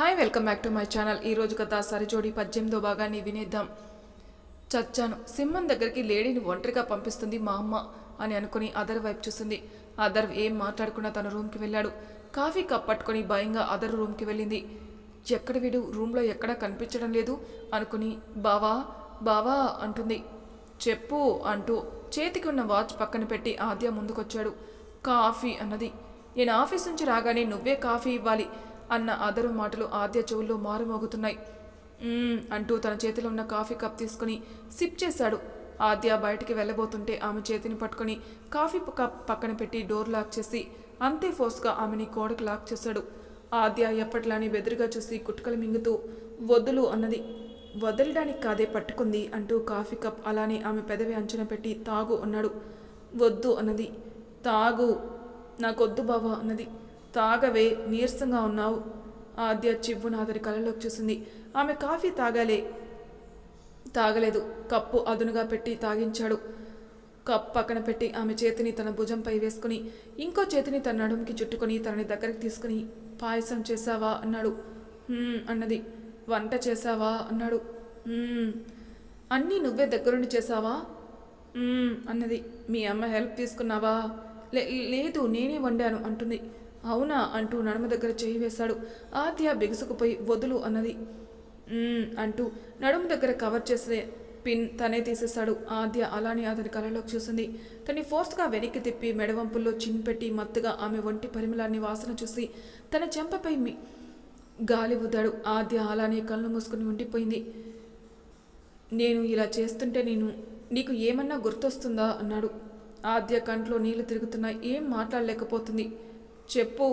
Hi welcome back to my channel ఈ కథ సరిజోడి పద్దెనిమిదో భాగాన్ని వినేద్దాం. చచ్చాను. సింహం దగ్గరికి లేడీని ఒంటరిగా పంపిస్తుంది మా అమ్మ అని అనుకుని అదర్ వైపు చూసింది. అదర్ ఏం మాట్లాడకుండా తన రూమ్కి వెళ్ళాడు. కాఫీ కప్ పట్టుకొని భయంగా అదర్ రూమ్కి వెళ్ళింది. ఎక్కడ వీడు? రూమ్లో ఎక్కడా కనిపించడం లేదు అనుకుని బావా బావా అంటుంది. చెప్పు అంటూ చేతికి ఉన్న వాచ్ పక్కన పెట్టి ఆద్య ముందుకొచ్చాడు. కాఫీ అన్నది. నేను ఆఫీస్ నుంచి రాగానే నువ్వే కాఫీ ఇవ్వాలి. అన్న అదరు మాటలు ఆద్య చెవుల్లో మారుమోగుతున్నాయి. అంటూ తన చేతిలో ఉన్న కాఫీ కప్ తీసుకుని సిప్ చేశాడు. ఆద్య బయటికి వెళ్ళబోతుంటే ఆమె చేతిని పట్టుకొని కాఫీ కప్ పక్కన పెట్టి డోర్ లాక్ చేసి అంతే ఫోర్స్గా ఆమెని కోడకు లాక్ చేశాడు. ఆద్య ఎప్పట్లానే బెదిరిగా చూసి కుట్టుకలు మింగుతూ వద్దులు అన్నది. వదలడానికి కాదే పట్టుకుంది అంటూ కాఫీ కప్ అలానే ఆమె పెదవి అంచన పెట్టి తాగు అన్నాడు. వద్దు అన్నది. తాగు నాకొద్దు బావా అన్నది. తాగవే నీరసంగా ఉన్నావు. ఆద్య చివ్వున అతని కళ్ళలోకి చూసింది. ఆమె కాఫీ తాగాలే. తాగలేదు. కప్పు అదునుగా పెట్టి తాగించాడు. కప్ పక్కన పెట్టి ఆమె చేతిని తన భుజంపై వేసుకుని ఇంకో చేతిని తన నడుముకి చుట్టుకొని తనని దగ్గరికి తీసుకుని పాయసం చేశావా? అన్నాడు. అన్నది. వంట చేశావా? అన్నాడు. అన్నీ నువ్వే దగ్గరుండి చేశావా? అన్నది. మీ అమ్మ హెల్ప్ తీసుకున్నావా? లే లేదు నేనే వండాను అంటుంది. అవునా అంటూ నడుమ దగ్గర చేయి వేశాడు. ఆద్య బిగుసుకుపోయి వదులు అన్నది. అంటూ నడుము దగ్గర కవర్ చేసే పిన్ తనే తీసేశాడు. ఆద్య అలానే అతని కళ్ళలోకి చూసింది. తని ఫోర్స్గా వెనక్కి తిప్పి మెడవంపుల్లో చిన్ పెట్టి మత్తుగా ఆమె ఒంటి పరిమళాన్ని వాసన చూసి తన చెంపపై గాలి ఊదాడు. ఆద్య అలానే కళ్ళు మూసుకుని ఉండిపోయింది. నేను ఇలా చేస్తుంటే నేను నీకు ఏమన్నా గుర్తొస్తుందా? అన్నాడు. ఆద్య కంట్లో నీళ్ళు తిరుగుతున్నాయి ఏం మాట్లాడలేకపోతుంది? చెప్పు.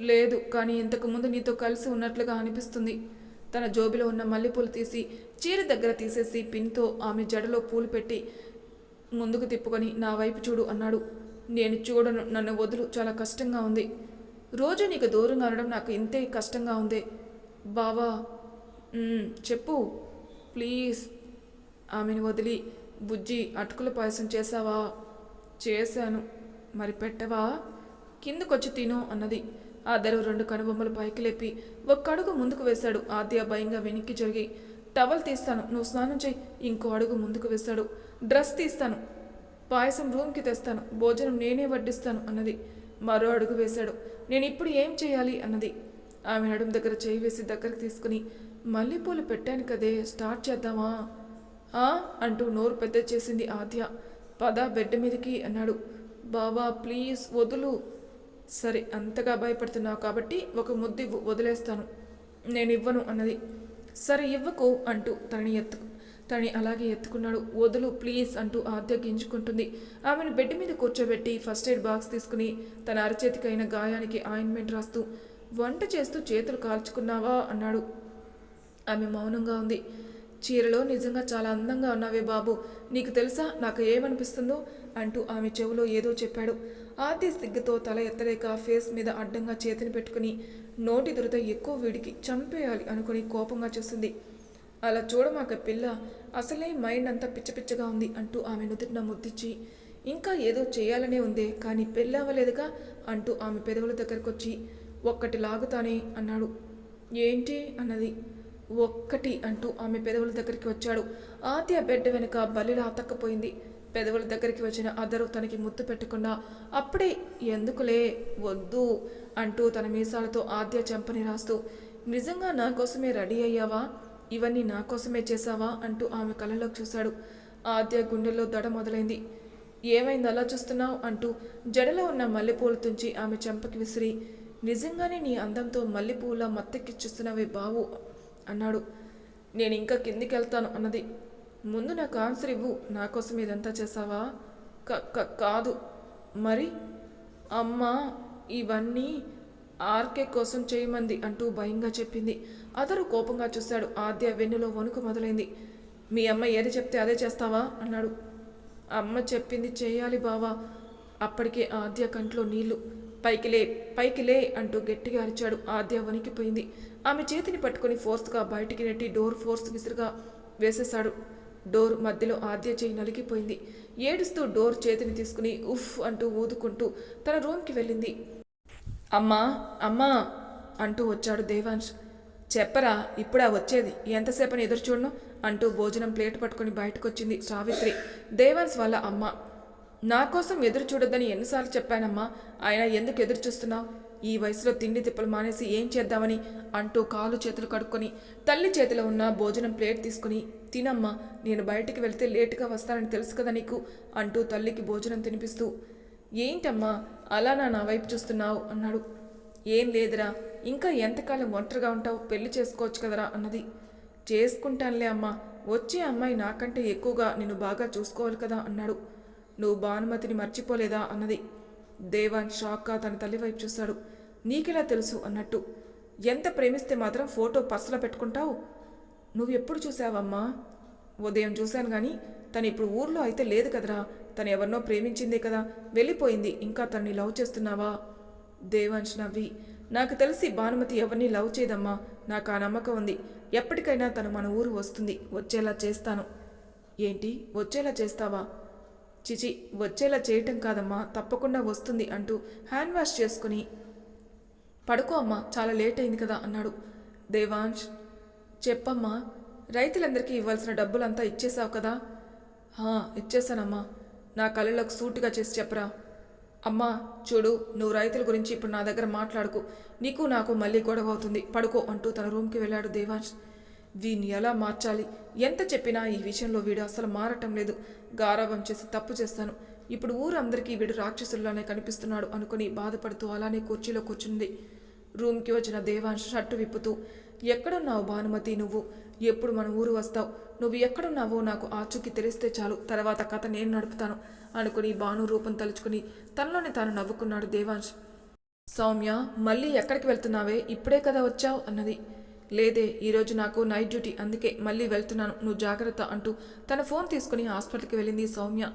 లేదు కానీ ఇంతకుముందు నీతో కలిసి ఉన్నట్లుగా అనిపిస్తుంది. తన జోబిలో ఉన్న మల్లెపూలు తీసి చీర దగ్గర తీసేసి పిన్తో ఆమె జడలో పూలు పెట్టి ముందుకు తిప్పుకొని నా వైపు చూడు అన్నాడు. నేను చూడను నన్ను వదులు చాలా కష్టంగా ఉంది. రోజు నీకు దూరంగా ఉండడం నాకు ఇంతే కష్టంగా ఉంది. బావా చెప్పు. ప్లీజ్. ఆమెను వదిలి బుజ్జి అటుకుల పాయసం చేసావా? చేశాను. మరి పెట్టవా? కిందకొచ్చి తిను అన్నది. ఆ రెండు కనుబొమ్మలు పైకి లేపి ఒక్క అడుగు ముందుకు వేశాడు. ఆద్య భయంగా వెనక్కి జరిగి టవల్ తీస్తాను నువ్వు స్నానం చేయి ఇంకో అడుగు ముందుకు వేశాడు. డ్రెస్ తీస్తాను పాయసం రూమ్కి తెస్తాను భోజనం నేనే వడ్డిస్తాను అన్నది. మరో అడుగు వేశాడు. నేను ఇప్పుడు ఏం చేయాలి అన్నది. ఆమె నడుము దగ్గర చేయి వేసి దగ్గరకు తీసుకుని మల్లెపూలు పెట్టాను కదే స్టార్ట్ చేద్దామా? ఆ? అంటూ నోరు పెద్ద చేసింది ఆద్య. పద బెడ్ మీదకి అన్నాడు. బాబా ప్లీజ్ వదులు. సరే అంతగా భయపడుతున్నావు కాబట్టి ఒక ముద్దు ఇవ్వు వదిలేస్తాను. నేను ఇవ్వను అన్నది. సరే ఇవ్వకు అంటూ తనని ఎత్తు తనని అలాగే ఎత్తుకున్నాడు. వదులు ప్లీజ్ అంటూ ఆధ్యగించుకుంటుంది ఆమెను బెడ్ మీద కూర్చోబెట్టి ఫస్ట్ ఎయిడ్ బాక్స్ తీసుకుని తన అరచేతికైన గాయానికి ఆయింట్మెంట్ రాస్తూ వంట చేస్తూ చేతులు కాల్చుకున్నావా? అన్నాడు. ఆమె మౌనంగా ఉంది. చీరలో నిజంగా చాలా అందంగా ఉన్నావే బాబు. నీకు తెలుసా నాకు ఏమనిపిస్తుందో? అంటూ ఆమె చెవిలో ఏదో చెప్పాడు. ఆది సిగ్గుతో తల ఎత్తలేక ఫేస్ మీద అడ్డంగా చేతిని పెట్టుకుని నోటి దురద ఎక్కువ వీడికి చంపేయాలి అనుకుని కోపంగా చూసింది. అలా చూడమాక పిల్ల అసలే మైండ్ అంతా పిచ్చ పిచ్చగా ఉంది అంటూ ఆమె నుదుటిన ముద్దిచ్చి ఇంకా ఏదో చేయాలనే ఉందే కానీ పెళ్ళవ్వలేదుగా అంటూ ఆమె పెదవుల దగ్గరకు వచ్చి ఒక్కటి లాగుతానే అన్నాడు. ఏంటి? అన్నది. ఒక్కటి అంటూ ఆమె పెదవుల దగ్గరికి వచ్చాడు. ఆత్య బెడ్ వెనుక బలిలా అతక్కపోయింది. పెదవుల దగ్గరికి వచ్చిన అదరు తనకి ముద్దు పెట్టకుండా అప్పుడే ఎందుకులే వద్దు అంటూ తన మీసాలతో ఆద్య చెంపని రాస్తూ నిజంగా నా కోసమే రెడీ అయ్యావా? ఇవన్నీ నా కోసమే చేశావా? అంటూ ఆమె కళ్ళలోకి చూశాడు. ఆద్య గుండెల్లో దడ మొదలైంది. ఏమైంది? అలా చూస్తున్నావు? అంటూ జడలో ఉన్న మల్లెపూలు తుంచి ఆమె చెంపకి విసిరి నిజంగానే నీ అందంతో మల్లెపూల మత్తెక్కిచ్చిస్తున్నావే బావు అన్నాడు. నేను ఇంకా కిందికి వెళ్తాను అన్నది. ముందు నాకు ఆన్సర్ ఇవ్వు. నా కోసం ఇదంతా చేసావా? క కాదు. మరి? అమ్మ ఇవన్నీ ఆర్కే కోసం చేయమంది అంటూ భయంగా చెప్పింది. అతడు కోపంగా చూశాడు. ఆద్య వెన్నులో వణుకు మొదలైంది. మీ అమ్మ ఏది చెప్తే అదే చేస్తావా? అన్నాడు. అమ్మ చెప్పింది చేయాలి బావా. అప్పటికే ఆద్య కంట్లో నీళ్ళు. పైకి లే పైకి లే అంటూ గట్టిగా అరిచాడు. ఆద్య వణికిపోయింది. ఆమె చేతిని పట్టుకుని ఫోర్స్గా బయటికి నెట్టి డోర్ ఫోర్స్ విసురుగా వేసేశాడు. డోర్ మధ్యలో ఆద్య చేయి నలిగిపోయింది. ఏడుస్తూ డోర్ చేతిని తీసుకుని ఉఫ్ అంటూ ఊదుకుంటూ తన రూమ్కి వెళ్ళింది. అమ్మా అమ్మా అంటూ వచ్చాడు దేవాంశ్. చెప్పరా ఇప్పుడా వచ్చేది? ఎంతసేపని ఎదురు చూడను? అంటూ భోజనం ప్లేట్ పట్టుకొని బయటకొచ్చింది సావిత్రి. దేవాన్స్ వాళ్ళ అమ్మ. నా కోసం ఎదురు చూడొద్దని ఎన్నిసార్లు చెప్పానమ్మా. ఆయన ఎందుకు ఎదురు చూస్తున్నావు? ఈ వయసులో తిండి తిప్పలు మానేసి ఏం చేద్దామని అంటూ కాలు చేతులు కడుక్కొని తల్లి చేతిలో ఉన్న భోజనం ప్లేట్ తీసుకుని తినమ్మా నేను బయటికి వెళ్తే లేటుగా వస్తానని తెలుసు కదా నీకు? అంటూ తల్లికి భోజనం తినిపిస్తూ ఏంటమ్మా అలా నా నా వైపు చూస్తున్నావు? అన్నాడు. ఏం లేదురా ఇంకా ఎంతకాలం ఒంటరిగా ఉంటావు? పెళ్ళి చేసుకోవచ్చు కదరా? అన్నది. చేసుకుంటానులే అమ్మా వచ్చే అమ్మాయి నాకంటే ఎక్కువగా నిన్ను బాగా చూసుకోవాలి కదా? అన్నాడు. నువ్వు భానుమతిని మర్చిపోలేదా? అన్నది. దేవాన్ షాక్గా తన తల్లి వైపు చూశాడు నీకెలా తెలుసు అన్నట్టు? ఎంత ప్రేమిస్తే మాత్రం ఫోటో పర్సులో పెట్టుకుంటావు? నువ్వు ఎప్పుడు చూసావమ్మా? ఉదయం చూశాను కానీ తను ఇప్పుడు ఊర్లో అయితే లేదు కదరా. తను ఎవరినో ప్రేమించిందే కదా. వెళ్ళిపోయింది. ఇంకా తన్ని లవ్ చేస్తున్నావా? దేవాంశ్ నవ్వి. నాకు తెలిసి భానుమతి ఎవరిని లవ్ చేయదమ్మా. నాకు ఆ నమ్మకం ఉంది. ఎప్పటికైనా తను మన ఊరు వస్తుంది. వచ్చేలా చేస్తాను. ఏంటి? వచ్చేలా చేస్తావా? చిచి వచ్చేలా చేయటం కాదమ్మా. తప్పకుండా వస్తుంది అంటూ హ్యాండ్ వాష్ చేసుకుని పడుకో అమ్మా చాలా లేట్ అయింది కదా అన్నాడు. దేవాంష్ చెప్పమ్మా రైతులందరికీ ఇవ్వాల్సిన డబ్బులంతా ఇచ్చేసావు కదా? హా ఇచ్చేసానమ్మా నా కళ్ళకు సూటుగా చేసి చెప్పరా. అమ్మా చూడు నువ్వు రైతుల గురించి ఇప్పుడు నా దగ్గర మాట్లాడుకు. నీకు నాకు మళ్ళీ గొడవ అవుతుంది. పడుకో అంటూ తన రూమ్కి వెళ్ళాడు దేవాంష్ వీని ఎలా మార్చాలి? ఎంత చెప్పినా ఈ విషయంలో వీడు అసలు మారటం లేదు. గారాబం చేసి తప్పు చేస్తాను. ఇప్పుడు ఊరందరికీ వీడు రాక్షసుల్లానే కనిపిస్తున్నాడు అనుకుని బాధపడుతూ అలానే కుర్చీలో కూర్చుంది. రూమ్కి వచ్చిన దేవాంశ్ షర్టు విప్పుతూ ఎక్కడున్నావు భానుమతి నువ్వు? ఎప్పుడు మన ఊరు వస్తావు? నువ్వు ఎక్కడున్నావో నాకు ఆచూకి తెలిస్తే చాలు. తర్వాత కథ నేను నడుపుతాను అనుకుని భాను రూపం తలుచుకుని తనలోనే తాను నవ్వుకున్నాడు దేవాంశ్. సౌమ్య మళ్ళీ ఎక్కడికి వెళ్తున్నావే? ఇప్పుడే కదా వచ్చావు? అన్నది. లేదే ఈరోజు నాకు నైట్ డ్యూటీ అందుకే మళ్ళీ వెళ్తున్నాను. నువ్వు జాగ్రత్త అంటూ తన ఫోన్ తీసుకుని హాస్పిటల్కి వెళ్ళింది సౌమ్య.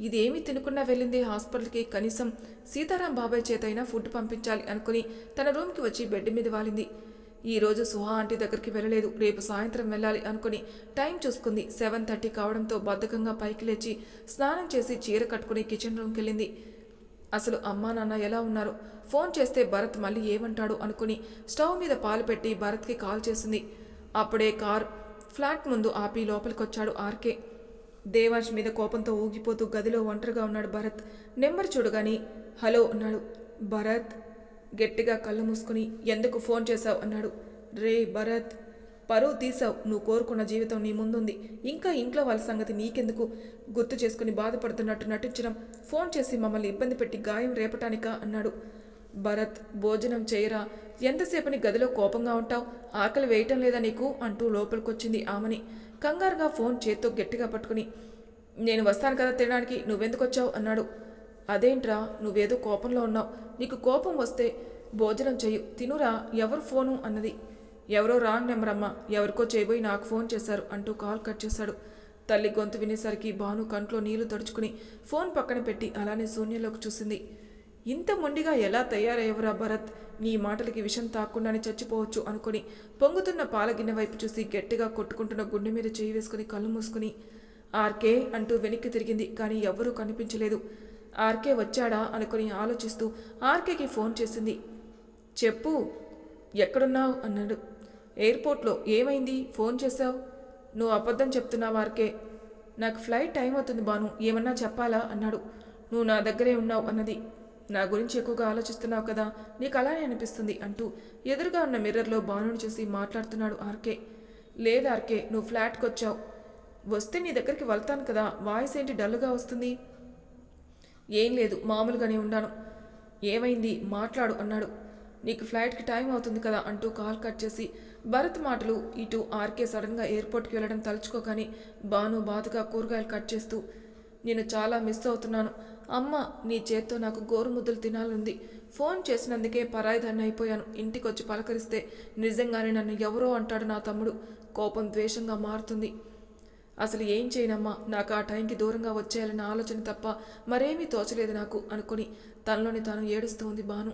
ఇదేమీ తినకుండా వెళ్ళింది హాస్పిటల్కి కనీసం సీతారాం బాబాయ్ చేతైనా ఫుడ్ పంపించాలి అనుకుని తన రూమ్కి వచ్చి బెడ్ మీద వాలింది. ఈ రోజు సుహా ఆంటీ దగ్గరికి వెళ్ళలేదు. రేపు సాయంత్రం వెళ్ళాలి అనుకుని టైం చూసుకుంది. సెవెన్ థర్టీ కావడంతో బద్ధకంగా పైకి లేచి స్నానం చేసి చీర కట్టుకుని కిచెన్ రూమ్కి వెళ్ళింది. అసలు అమ్మా నాన్న ఎలా ఉన్నారు? ఫోన్ చేస్తే భరత్ మళ్ళీ ఏమంటాడు అనుకుని స్టవ్ మీద పాలు పెట్టి భరత్కి కాల్ చేసింది. అప్పుడే కార్ ఫ్లాట్ ముందు ఆపి లోపలికొచ్చాడు ఆర్కే. దేవాంష్ మీద కోపంతో ఊగిపోతూ గదిలో ఒంటరిగా ఉన్నాడు భరత్. నెంబర్ చూడగాని హలో అన్నాడు. భరత్ గట్టిగా కళ్ళు మూసుకుని ఎందుకు ఫోన్ చేశావు? అన్నాడు. రే భరత్ పరువు తీసావు నువ్వు కోరుకున్న జీవితం నీ ముందుంది. ఇంకా ఇంట్లో వాళ్ళ సంగతి నీకెందుకు? గుర్తు చేసుకుని బాధపడుతున్నట్టు నటించడం. ఫోన్ చేసి మమ్మల్ని ఇబ్బంది పెట్టి గాయం రేపటానికా? అన్నాడు. భరత్ భోజనం చేయరా? ఎంతసేపని గదిలో కోపంగా ఉంటావు? ఆకలి వేయటం లేదా నీకు? అంటూ లోపలికొచ్చింది ఆమెని. కంగారుగా ఫోన్ చేత్తో గట్టిగా పట్టుకుని నేను వస్తాను కదా తినడానికి నువ్వెందుకు వచ్చావు అన్నాడు. అదేంట్రా నువ్వేదో కోపంలో ఉన్నావు. నీకు కోపం వస్తే భోజనం చెయ్యు. తినురా ఎవరు ఫోను? అన్నది. ఎవరో రాంగ్ నెంబర్ అమ్మా ఎవరికో చేయబోయి నాకు ఫోన్ చేశారు అంటూ కాల్ కట్ చేశాడు. తల్లి గొంతు వినేసరికి భాను కంట్లో నీళ్ళు తడుచుకుని ఫోన్ పక్కన పెట్టి అలానే శూన్యంలోకి చూసింది. ఇంత మొండిగా ఎలా తయారయ్యవరా భరత్? నీ మాటలకి విషం తాక్కుండానే చచ్చిపోవచ్చు అనుకుని పొంగుతున్న పాలగిన్నె వైపు చూసి గట్టిగా కొట్టుకుంటున్న గుండె మీద చేయి వేసుకుని కళ్ళు మూసుకుని ఆర్కే అంటూ వెనక్కి తిరిగింది కానీ ఎవ్వరూ కనిపించలేదు. ఆర్కే వచ్చాడా అనుకుని ఆలోచిస్తూ ఆర్కేకి ఫోన్ చేసింది. చెప్పు ఎక్కడున్నావు? అన్నాడు. ఎయిర్పోర్ట్లో. ఏమైంది? ఫోన్ చేశావు? నువ్వు అబద్ధం చెప్తున్నావు ఆర్కే. నాకు ఫ్లైట్ టైం అవుతుంది బాను. ఏమన్నా చెప్పాలా? అన్నాడు. నువ్వు నా దగ్గరే ఉన్నావు అన్నది. నా గురించి ఎక్కువగా ఆలోచిస్తున్నావు కదా నీకు అలానే అనిపిస్తుంది అంటూ ఎదురుగా ఉన్న మిర్రర్లో బాణుని చూసి మాట్లాడుతున్నాడు ఆర్కే. లేదు ఆర్కే నువ్వు ఫ్లాట్కి వచ్చావు వస్తే నీ దగ్గరికి వెళ్తాను కదా వాయిస్ ఏంటి డల్గా వస్తుంది? ఏం లేదు మామూలుగానే ఉన్నాను. ఏమైంది? మాట్లాడు అన్నాడు. నీకు ఫ్లైట్కి టైం అవుతుంది కదా అంటూ కాల్ కట్ చేసి భరత్ మాటలు ఇటు ఆర్కే సడన్గా ఎయిర్పోర్ట్కి వెళ్ళడం తలుచుకోకని బాను బాధగా కూరగాయలు కట్ చేస్తూ నేను చాలా మిస్ అవుతున్నాను. అమ్మ నీ చేత్తో నాకు గోరుముద్దలు తినాలుంది. ఫోన్ చేసినందుకే పరాయిదాన్ని అయిపోయాను ఇంటికి వచ్చి పలకరిస్తే నిజంగానే నన్ను ఎవరో అంటాడు నా తమ్ముడు. కోపం ద్వేషంగా మారుతుంది. అసలు ఏం చేయనమ్మా నాకు ఆ టైంకి దూరంగా వచ్చేయాలన్న ఆలోచన తప్ప మరేమీ తోచలేదు నాకు అనుకుని తనలోని తాను ఏడుస్తూ ఉంది బాను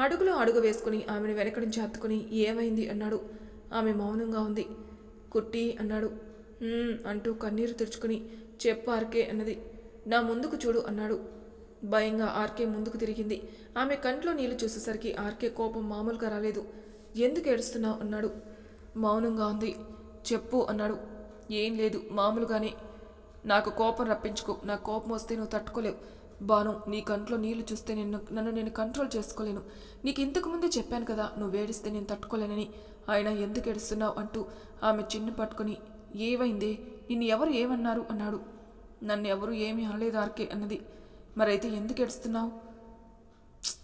అడుగులో అడుగు వేసుకుని ఆమెను వెనక నుంచి హత్తుకుని ఏమైంది అన్నాడు. ఆమె మౌనంగా ఉంది. కుట్టి అన్నాడు. అంటూ కన్నీరు తుడుచుకుని చెప్పార్కే అన్నది. నా ముందుకు చూడు అన్నాడు. భయంగా ఆర్కే ముందుకు తిరిగింది. ఆమె కంట్లో నీళ్ళు చూసేసరికి ఆర్కే కోపం మామూలుగా రాలేదు. ఎందుకు ఏడుస్తున్నావు? అన్నాడు. మౌనంగా ఉంది. చెప్పు అన్నాడు. ఏం లేదు మామూలుగానే. నాకు కోపం రప్పించుకో. నా కోపం వస్తే నువ్వు తట్టుకోలేవు. బాను నీ కంట్లో నీళ్ళు చూస్తే నేను నన్ను నేను కంట్రోల్ చేసుకోలేను. నీకు ఇంతకుముందే చెప్పాను కదా నువ్వు వేడిస్తే నేను తట్టుకోలేనని. ఆయన ఎందుకు ఏడుస్తున్నావు అంటూ ఆమె చిన్ను పట్టుకొని ఏవైందే నిన్ను ఎవరు ఏమన్నారు? అన్నాడు. నన్ను ఎవరు ఏమీ అనలేదు ఆర్కే అన్నది. మరైతే ఎందుకు ఏడుస్తున్నావు?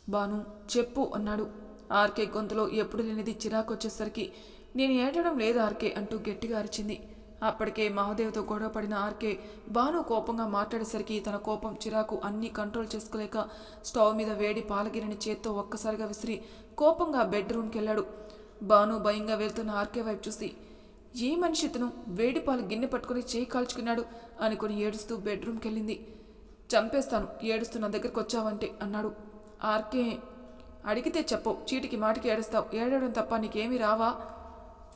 బాను చెప్పు అన్నాడు. ఆర్కే గొంతులో ఎప్పుడు లేనిది చిరాకు వచ్చేసరికి నేను ఏడడం లేదు ఆర్కే అంటూ గట్టిగా అరిచింది. అప్పటికే మహాదేవ్తో గొడవ పడిన ఆర్కే బాను కోపంగా మాట్లాడేసరికి తన కోపం చిరాకు అన్నీ కంట్రోల్ చేసుకోలేక స్టవ్ మీద వేడి పాలగిరిని చేత్తో ఒక్కసారిగా విసిరి కోపంగా బెడ్రూమ్కి వెళ్ళాడు బాను భయంగా వెళ్తున్న ఆర్కే వైపు చూసి ఏ మనిషి ఇతను వేడిపాలు గిన్నె పట్టుకుని చేయి కాల్చుకున్నాడు అనుకుని ఏడుస్తూ బెడ్రూమ్కి వెళ్ళింది చంపేస్తాను ఏడుస్తూ నా దగ్గరికి వచ్చావంటే అన్నాడు. ఆర్కే అడిగితే చెప్పవు చీటికి మాటికి ఏడుస్తావు ఏడవడం తప్ప నీకేమీ రావా?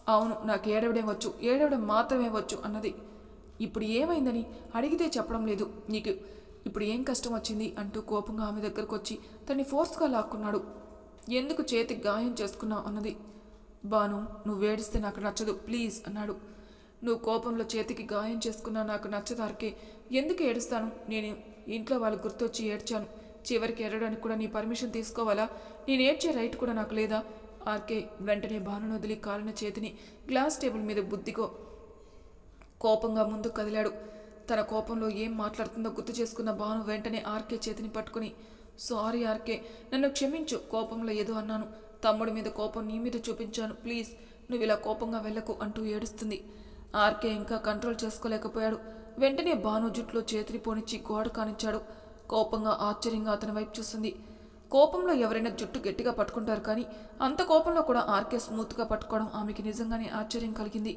అవును నాకు ఏడవడం వచ్చు ఏడవడం మాత్రమే వచ్చు అన్నది. ఇప్పుడు ఏమైందని అడిగితే చెప్పడం లేదు. నీకు ఇప్పుడు ఏం కష్టం వచ్చింది అంటూ కోపంగా ఆమె దగ్గరకు వచ్చి తన్ని ఫోర్స్గా లాక్కున్నాడు. ఎందుకు చేతికి గాయం చేసుకున్నావు అన్నది. బాను నువ్వు ఏడిస్తే నాకు నచ్చదు. ప్లీజ్ అన్నాడు. నువ్వు కోపంలో చేతికి గాయం చేసుకున్నా నాకు నచ్చదు ఆర్కే. ఎందుకు ఏడుస్తాను? నేను ఇంట్లో వాళ్ళు గుర్తొచ్చి ఏడ్చాను. చివరికి ఏడడానికి కూడా నీ పర్మిషన్ తీసుకోవాలా? నేను ఏడ్చే రైట్ కూడా నాకు లేదా? ఆర్కే వెంటనే బాణను వదిలి కాలిన చేతిని గ్లాస్ టేబుల్ మీద బుద్ధిగో కోపంగా ముందు కదిలాడు. తన కోపంలో ఏం మాట్లాడుతుందో గుర్తు చేసుకున్న భాను వెంటనే ఆర్కే చేతిని పట్టుకుని సారీ ఆర్కే నన్ను క్షమించు కోపంలో ఏదో అన్నాను. తమ్ముడి మీద కోపం నీ మీద చూపించాను. ప్లీజ్ నువ్వు ఇలా కోపంగా వెళ్ళకు అంటూ ఏడుస్తుంది. ఆర్కే ఇంకా కంట్రోల్ చేసుకోలేకపోయాడు. వెంటనే భాను జుట్లో చేతిని పోనిచ్చి గోడ కానిచ్చాడు కోపంగా ఆశ్చర్యంగా అతని వైపు చూస్తుంది. కోపంలో ఎవరైనా జుట్టు గట్టిగా పట్టుకుంటారు కానీ అంత కోపంలో కూడా ఆర్కే స్మూత్గా పట్టుకోవడం ఆమెకి నిజంగానే ఆశ్చర్యం కలిగింది.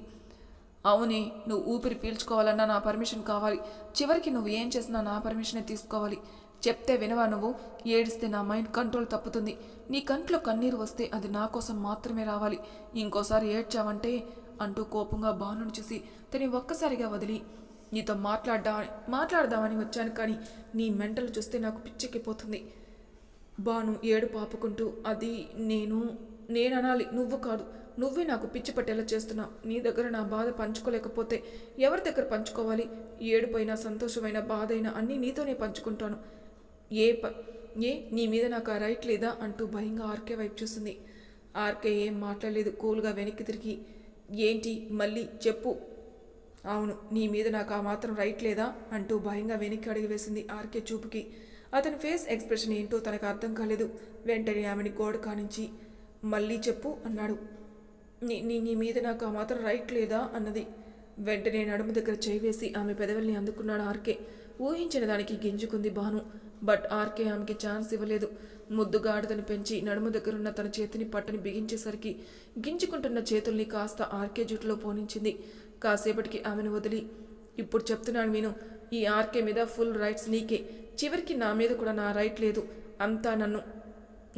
అవునే నువ్వు ఊపిరి పీల్చుకోవాలన్నా నా పర్మిషన్ కావాలి. చివరికి నువ్వు ఏం చేసినా నా పర్మిషనే తీసుకోవాలి. చెప్తే వినవా నువ్వు? ఏడిస్తే నా మైండ్ కంట్రోల్ తప్పుతుంది. నీ కంట్లో కన్నీరు వస్తే అది నా కోసం మాత్రమే రావాలి. ఇంకోసారి ఏడ్చావంటే అంటూ కోపంగా బాణును చూసి తని ఒక్కసారిగా వదిలి నీతో మాట్లాడ్డా మాట్లాడదామని వచ్చాను కానీ నీ మెంటలు చూస్తే నాకు పిచ్చెక్కిపోతుంది. బాను ఏడు పాపుకుంటూ అది నేను నేను అనాలి నువ్వు కాదు. నువ్వే నాకు పిచ్చి పట్టేలా చేస్తున్నావు. నీ దగ్గర నా బాధ పంచుకోలేకపోతే ఎవరి దగ్గర పంచుకోవాలి? ఏడుపైన సంతోషమైన బాధ అయినా అన్నీ నీతోనే పంచుకుంటాను. ఏ ప ఏ నీ మీద నాకు ఆ రైట్ లేదా అంటూ భయంగా ఆర్కే వైపు చూస్తుంది. ఆర్కే ఏం మాట్లాడలేదు కూల్గా వెనక్కి తిరిగి ఏంటి మళ్ళీ చెప్పు. అవును నీ మీద నాకు ఆ మాత్రం రైట్ లేదా? అంటూ భయంగా వెనక్కి అడిగి వేసింది ఆర్కే చూపుకి. అతని ఫేస్ ఎక్స్ప్రెషన్ ఏంటో తనకు అర్థం కాలేదు. వెంటనే ఆమెని గోడ కానించి మళ్ళీ చెప్పు అన్నాడు. నీ నీ నీ మీద నాకు ఆ మాత్రం రైట్ లేదా? అన్నది. వెంటనే నడుము దగ్గర చేయి వేసి ఆమె పెదవుల్ని అందుకున్నాడు ఆర్కే. ఊహించిన దానికి గింజుకుంది భాను. బట్ ఆర్కే ఆమెకి ఛాన్స్ ఇవ్వలేదు. ముద్దుగా ఆడతను పెంచి నడుము దగ్గరున్న తన చేతిని పట్టని బిగించేసరికి గింజుకుంటున్న చేతుల్ని కాస్త ఆర్కే జుట్టులో పోనించింది. కాసేపటికి ఆమెను వదిలి ఇప్పుడు చెప్తున్నాను నేను ఈ ఆర్కే మీద ఫుల్ రైట్స్ నీకే. చివరికి నా మీద కూడా నా రైట్ లేదు. అంతా నన్ను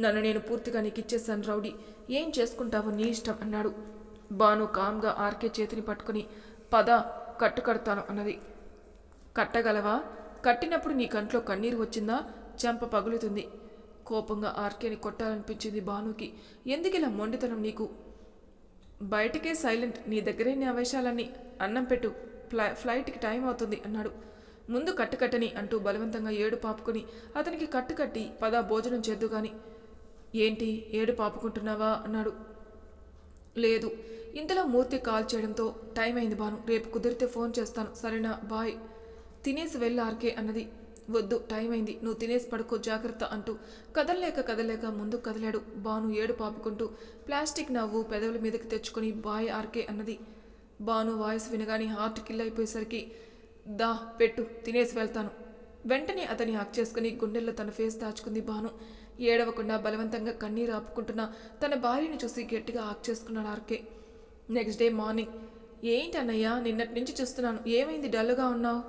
నన్ను నేను పూర్తిగా నీకు ఇచ్చేసాను రౌడీ. ఏం చేసుకుంటావో నీ ఇష్టం అన్నాడు. బాను కామ్గా ఆర్కే చేతిని పట్టుకుని పద కట్టు కడతాను అన్నది. కట్టగలవా? కట్టినప్పుడు నీ కంట్లో కన్నీరు వచ్చిందా? చెంప పగులుతుంది. కోపంగా ఆర్కేని కొట్టాలనిపించింది భానుకి. ఎందుకిలా మొండితనం నీకు? బయటకే సైలెంట్. నీ దగ్గరే నీ ఆవేశాలన్నీ. అన్నం పెట్టు. ఫ్లై ఫ్లైట్కి టైం అవుతుంది అన్నాడు. ముందు కట్టుకట్టని అంటూ బలవంతంగా ఏడు పాపుకొని అతనికి కట్టు కట్టి పద భోజనం చేద్దు గాని. ఏంటి? ఏడు పాపుకుంటున్నావా? అన్నాడు. లేదు. ఇంతలో మూర్తి కాల్ చేయడంతో టైం అయింది బాను రేపు కుదిరితే ఫోన్ చేస్తాను. సరేనా? బాయ్. తినేసి వెళ్ళి ఆర్కే అన్నది. వద్దు టైం అయింది నువ్వు తినేసి పడుకో జాగ్రత్త అంటూ కదలలేక కదలలేక ముందు కదిలాడు బాను ఏడు పాపుకుంటూ ప్లాస్టిక్ నవ్వు పెదవుల మీదకి తెచ్చుకొని బాయ్ ఆర్కే అన్నది. బాను వాయిస్ వినగానే హార్ట్ కిల్ అయిపోయేసరికి దా పెట్టు తినేసి వెళ్తాను. వెంటనే అతని హక్ చేసుకుని గుండెల్లో తన ఫేస్ దాచుకుంది బాను ఏడవకుండా బలవంతంగా కన్నీరు ఆపుకుంటున్న తన భార్యని చూసి గట్టిగా హాక్ చేసుకున్నాడు ఆర్కే. నెక్స్ట్ డే మార్నింగ్ ఏంటి అన్నయ్యా నిన్నటి నుంచి చూస్తున్నాను ఏమైంది డల్గా ఉన్నావు?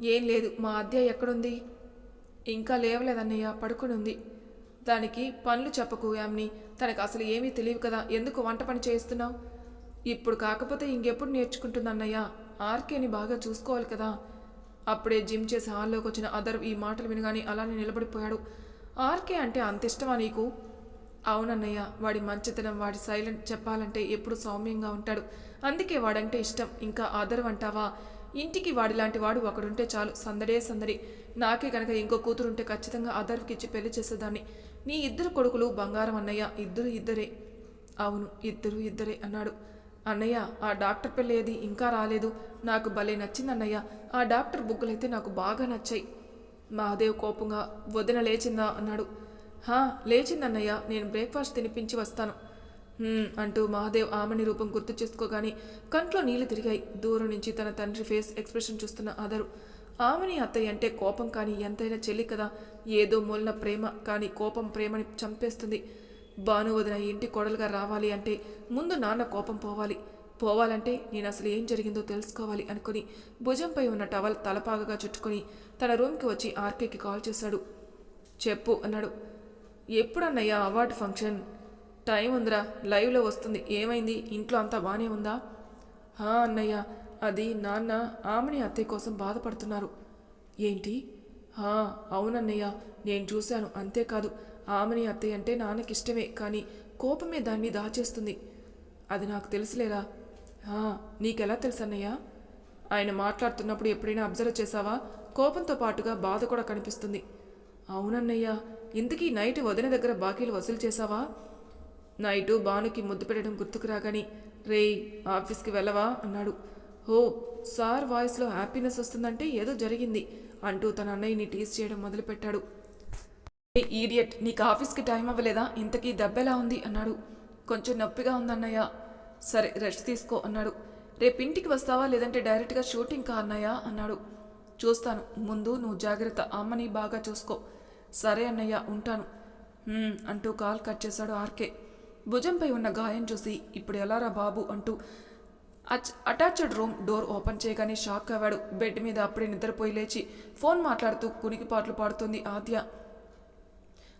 ఏం లేదు మా అద్దె ఎక్కడుంది? ఇంకా లేవలేదన్నయ్య పడుకునుంది. దానికి పనులు చెప్పకు యామ్ని తనకు అసలు ఏమీ తెలియదు కదా ఎందుకు వంట పని చేస్తున్నావు ఇప్పుడు కాకపోతే ఇంకెప్పుడు నేర్చుకుంటుందన్నయ్య ఆర్కేని బాగా చూసుకోవాలి కదా. అప్పుడే జిమ్ చేసి హాల్లోకి వచ్చిన అదర్ ఈ మాటలు వినగానే అలానే నిలబడిపోయాడు. ఆర్కే అంటే అంత ఇష్టమా నీకు? అవునన్నయ్య వాడి మంచితనం వాడి సైలెంట్ చెప్పాలంటే ఎప్పుడు సౌమ్యంగా ఉంటాడు. అందుకే వాడంటే ఇష్టం ఇంకా ఆదరవు అంటావా ఇంటికి వాడిలాంటి వాడు ఒకడుంటే చాలు సందడే సందడి. నాకే కనుక ఇంకో కూతురుంటే ఖచ్చితంగా ఆదర్వ్కి ఇచ్చి పెళ్ళి చేసేదాన్ని. నీ ఇద్దరు కొడుకులు బంగారం అన్నయ్య ఇద్దరు ఇద్దరే. అవును ఇద్దరు ఇద్దరే అన్నాడు. అన్నయ్య ఆ డాక్టర్ పెళ్ళి ఏది ఇంకా రాలేదు. నాకు భలే నచ్చింది అన్నయ్య. ఆ డాక్టర్ బుక్కులైతే నాకు బాగా నచ్చాయి. మహాదేవ్ కోపంగా వదిన లేచిందా అన్నాడు. హా లేచిందన్నయ్య నేను బ్రేక్ఫాస్ట్ తినిపించి వస్తాను. అంటూ మహాదేవ్ ఆమెని రూపం గుర్తు చేసుకోగానే కంట్లో నీళ్ళు తిరిగాయి. దూరం నుంచి తన తండ్రి ఫేస్ ఎక్స్ప్రెషన్ చూస్తున్న ఆదరు. ఆమెని అత్తయ్య అంటే కోపం కానీ ఎంతైనా చెల్లి కదా. ఏదో మూలన ప్రేమ కానీ కోపం ప్రేమని చంపేస్తుంది. భాను వదిన ఇంటి కొడలుగా రావాలి అంటే ముందు నాన్న కోపం పోవాలి. పోవాలంటే నేను అసలు ఏం జరిగిందో తెలుసుకోవాలి అనుకుని భుజంపై ఉన్న టవల్ తలపాగగా చుట్టుకొని తన రూమ్కి వచ్చి ఆర్కేకి కాల్ చేశాడు. చెప్పు అన్నాడు. ఎప్పుడన్నయ్యా అవార్డు ఫంక్షన్? టైం ఉందిరా లైవ్లో వస్తుంది. ఏమైంది? ఇంట్లో అంతా బాగానే ఉందా? హా అన్నయ్య అది నాన్న ఆమెని అత్తయ్య కోసం బాధపడుతున్నారు. ఏంటి? హా అవునన్నయ్య నేను చూశాను. అంతేకాదు ఆమెని అత్తయ్య అంటే నాన్నకి ఇష్టమే కానీ కోపమే దాన్ని దాచేస్తుంది అది నాకు తెలుసులేరా? హా నీకెలా తెలుసు అన్నయ్య ఆయన మాట్లాడుతున్నప్పుడు ఎప్పుడైనా అబ్జర్వ్ చేశావా? కోపంతో పాటుగా బాధ కూడా కనిపిస్తుంది. అవునన్నయ్య ఇంతకీ నైట్ వదిన దగ్గర బాకీలు వసూలు చేశావా? నైటు బానుకి ముద్దు పెట్టడం గుర్తుకు రాగాని రేయ్ ఆఫీస్కి వెళ్ళవా? అన్నాడు. హో సార్ వాయిస్లో హ్యాపీనెస్ వస్తుందంటే ఏదో జరిగింది అంటూ తన అన్నయ్యని టీజ్ చేయడం మొదలుపెట్టాడు. ఏ ఈడియట్ నీకు ఆఫీస్కి టైం అవ్వలేదా? ఇంతకీ దెబ్బెలా ఉంది? అన్నాడు. కొంచెం నొప్పిగా ఉందన్నయ్య సరే రెస్ట్ తీసుకో అన్నాడు. రేపు ఇంటికి వస్తావా? లేదంటే డైరెక్ట్గా షూటింగ్ కా అన్నయ్య? అన్నాడు. చూస్తాను. ముందు నువ్వు జాగ్రత్త. అమ్మని బాగా చూసుకో. సరే అన్నయ్య ఉంటాను. అంటూ కాల్ కట్ చేశాడు ఆర్కే. భుజంపై ఉన్న గాయం చూసి ఇప్పుడు ఎలారా బాబు అంటూ అచ్ అటాచ్డ్ రూమ్ డోర్ ఓపెన్ చేయగానే షాక్ అవ్వాడు. బెడ్ మీద అప్పుడే నిద్రపోయి లేచి ఫోన్ మాట్లాడుతూ కునికిపాట్లు పాడుతుంది ఆద్య.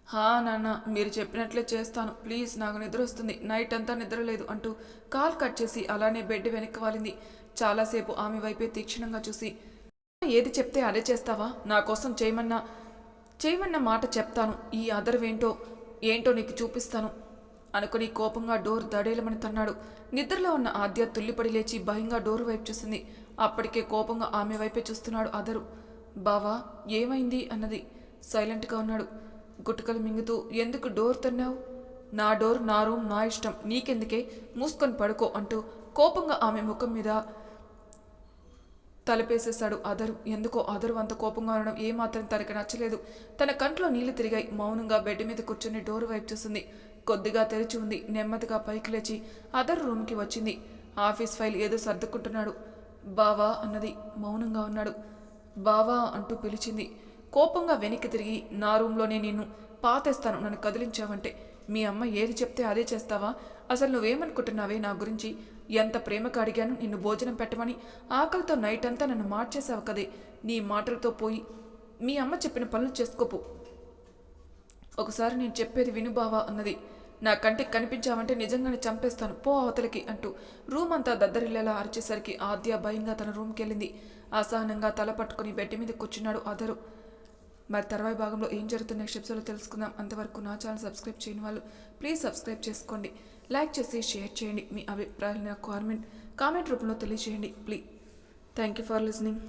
హా నాన్న మీరు చెప్పినట్లే చేస్తాను. ప్లీజ్ నాకు నిద్ర వస్తుంది. నైట్ అంతా నిద్ర లేదు అంటూ కాల్ కట్ చేసి అలానే బెడ్ వెనక్కి వాలింది. చాలాసేపు ఆమె వైపే తీక్షణంగా చూసి ఏది చెప్తే అదే చేస్తావా? నా కోసం చేయమన్నా చేయమన్న మాట చెప్తాను. ఈ అదర్వేంటో ఏంటో నీకు చూపిస్తాను. అనుకుని కోపంగా డోర్ దడేలమని తన్నాడు. నిద్రలో ఉన్న ఆద్య తుల్లిపడి లేచి భయంగా డోర్ వైపు చూసింది. అప్పటికే కోపంగా ఆమె వైపే చూస్తున్నాడు అదరు బావా ఏమైంది? అన్నది. సైలెంట్గా ఉన్నాడు. గుటకలు మింగుతూ ఎందుకు డోర్ తన్నావు? నా డోర్ నా రూమ్ నా ఇష్టం. నీకెందుకే? మూసుకొని పడుకో అంటూ కోపంగా ఆమె ముఖం మీద తలపేసేశాడు అదరు ఎందుకో? అదరు అంత కోపంగా ఉండడం ఏమాత్రం తనకి నచ్చలేదు. తన కంట్లో నీళ్ళు తిరిగాయి. మౌనంగా బెడ్ మీద కూర్చొని డోర్ వైపు చూసింది. కొద్దిగా తెరిచి ఉంది. నెమ్మదిగా పైకి లేచి అదర్ రూమ్కి వచ్చింది. ఆఫీస్ ఫైల్ ఏదో సర్దుకుంటున్నాడు. బావా అన్నది మౌనంగా ఉన్నాడు. బావా అంటూ పిలిచింది. కోపంగా వెనక్కి తిరిగి నా రూమ్లోనే నిన్ను పాతేస్తాను. నన్ను కదిలించావంటే. మీ అమ్మ ఏది చెప్తే అదే చేస్తావా? అసలు నువ్వేమనుకుంటున్నావే నా గురించి? ఎంత ప్రేమకు అడిగాను నిన్ను భోజనం పెట్టమని. ఆకలితో నైట్ అంతా నన్ను మార్చేసావు కదే. నీ మాటలతో పోయి మీ అమ్మ చెప్పిన పనులు చేసుకోపు ఒకసారి నేను చెప్పేది విను బావా అన్నది. నా కంటికి కనిపించావంటే నిజంగానే చంపేస్తాను. పో అవతలికి అంటూ రూమ్ అంతా దద్దరిల్లేలా అరిచేసరికి ఆద్య భయంగా తన రూమ్కి వెళ్ళింది అసహనంగా తల పట్టుకుని బెడ్ మీద కూర్చున్నాడు అదరు మరి తర్వాయి భాగంలో ఏం జరుగుతున్న నెక్స్ట్ ఎపిసోడ్లో తెలుసుకుందాం. అంతవరకు నా ఛానల్ సబ్స్క్రైబ్ చేయని వాళ్ళు ప్లీజ్ సబ్స్క్రైబ్ చేసుకోండి. లైక్ చేసి షేర్ చేయండి. మీ అభిప్రాయాలు నా కామెంట్ కామెంట్ రూపంలో తెలియజేయండి. Please thank you for listening.